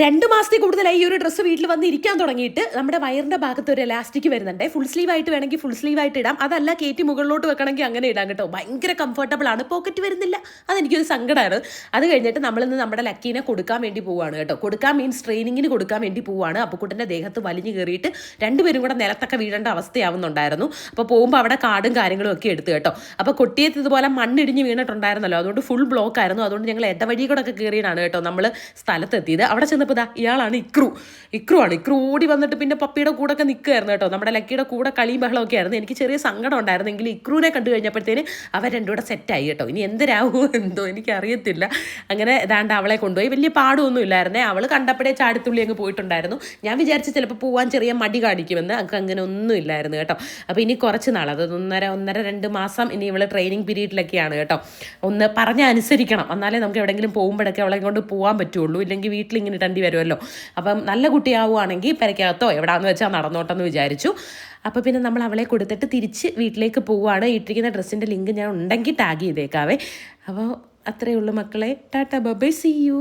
രണ്ട് മാസത്തിൽ കൂടുതലായി ഈ ഒരു ഡ്രസ്സ് വീട്ടിൽ വന്ന് ഇരിക്കാൻ തുടങ്ങിയിട്ട് നമ്മുടെ വയറിന്റെ ഭാഗത്ത് ഒരു എലാസ്റ്റിക് വരുന്നുണ്ട്. ഫുൾ സ്ലീവ് ആയിട്ട് വേണമെങ്കിൽ ഫുൾ സ്ലീവ് ആയിട്ട് ഇടാം. അതല്ല കയറ്റി മുകളിലോട്ട് വെക്കണമെങ്കിൽ അങ്ങനെ ഇടാം കേട്ടോ. ഭയങ്കര കംഫർട്ടബിൾ ആണ്. പോക്കറ്റ് വരുന്നില്ല. അതെനിക്കൊരു സങ്കടമാണ് അത് കഴിഞ്ഞിട്ട് നമ്മളിന്ന് നമ്മുടെ ലക്കീനെ കൊടുക്കാൻ വേണ്ടി പോവാണ് കേട്ടോ. കൊടുക്കാൻ മീൻസ് ട്രെയിനിങ്ങിന് കൊടുക്കാൻ വേണ്ടി പോവാണ്. അപ്പുക്കുട്ടന്റെ ദേഹത്ത് വലിഞ്ഞു കയറിയിട്ട് രണ്ടുപേരും കൂടെ നിലത്തൊക്കെ വീഴേണ്ട അവസ്ഥയാവുന്നുണ്ടായിരുന്നു. അപ്പോൾ പോകുമ്പോൾ അവിടെ കാടും കാര്യങ്ങളും ഒക്കെ എടുത്തു കേട്ടോ. അപ്പോൾ കൊട്ടിയത്ത് ഇതുപോലെ മണ്ണിടിഞ്ഞ് വീണിട്ടുണ്ടായിരുന്നല്ലോ. അതുകൊണ്ട് ഫുൾ ബ്ലോക്ക് ആയിരുന്നു. അതുകൊണ്ട് ഞങ്ങൾ ഇടവഴി കൂടെ ഒക്കെ കേട്ടോ നമ്മൾ സ്ഥലത്തെത്തിയത്. അവിടെ ചെന്നപ്പോൾ ഇതാ ഇയാളാണ് ഇക്രു. ഇക്രു ആണ്. ഇക്രു ഓടി വന്നിട്ട് പിന്നെ പപ്പിയുടെ കൂടെ ഒക്കെ നിൽക്കുമായിരുന്നു കേട്ടോ. നമ്മുടെ ലക്കിയുടെ കൂടെ കളിയും ബഹളമൊക്കെ ആയിരുന്നു. എനിക്ക് ചെറിയ സങ്കടം ഉണ്ടായിരുന്നെങ്കിൽ ഇക്രുവിനെ കണ്ടു കഴിഞ്ഞപ്പോഴത്തേന് അവർ രണ്ടും കൂടെ സെറ്റായി കേട്ടോ. ഇനി എന്തരാകുമോ എന്തോ എനിക്കറിയത്തില്ല. അങ്ങനെ ഏതാണ്ട് അവളെ കൊണ്ടുപോയി. വലിയ പാടൊന്നും ഇല്ലായിരുന്നേ. അവൾ കണ്ടപ്പോഴേ ചാടിത്തുള്ളി അങ്ങ് പോയിട്ടുണ്ടായിരുന്നു. ഞാൻ വിചാരിച്ചു ചിലപ്പോൾ പോകാൻ ചെറിയ മടി കാണിക്കുമെന്ന്. അങ്ങ് അങ്ങനെ ഒന്നും ഇല്ലായിരുന്നു കേട്ടോ. അപ്പോൾ ഇനി കുറച്ച് നാൾ അത് ഒന്നര ഒന്നര രണ്ട് മാസം ഇനി ഇവൾ ട്രെയിനിങ് പീരീഡിലൊക്കെയാണ് കേട്ടോ. ഒന്ന് പറഞ്ഞ അനുസരിക്കണം എന്നാലേ നമുക്ക് എവിടെയെങ്കിലും പോകുമ്പോഴൊക്കെ അവളെ കൊണ്ട് പോകാൻ പറ്റുള്ളൂ. ഇല്ലെങ്കിൽ വീട്ടിൽ ഇങ്ങനെ ഇടേണ്ടി വരുമല്ലോ. അപ്പം നല്ല കുട്ടിയാവുകയാണെങ്കിൽ പെരക്കകത്തോ എവിടാന്ന് വെച്ചാൽ നടന്നോട്ടെന്ന് വിചാരിച്ചു. അപ്പോൾ പിന്നെ നമ്മൾ അവളെ കൊടുത്തിട്ട് തിരിച്ച് വീട്ടിലേക്ക് പോവുകയാണ് ഇട്ടിരിക്കുന്ന ഡ്രസ്സിന്റെ ലിങ്ക് ഞാൻ ഉണ്ടെങ്കിൽ ടാഗ് ചെയ്തേക്കാവേ. അപ്പോൾ അത്രയേ ഉള്ളൂ മക്കളെ. Tata bye see you.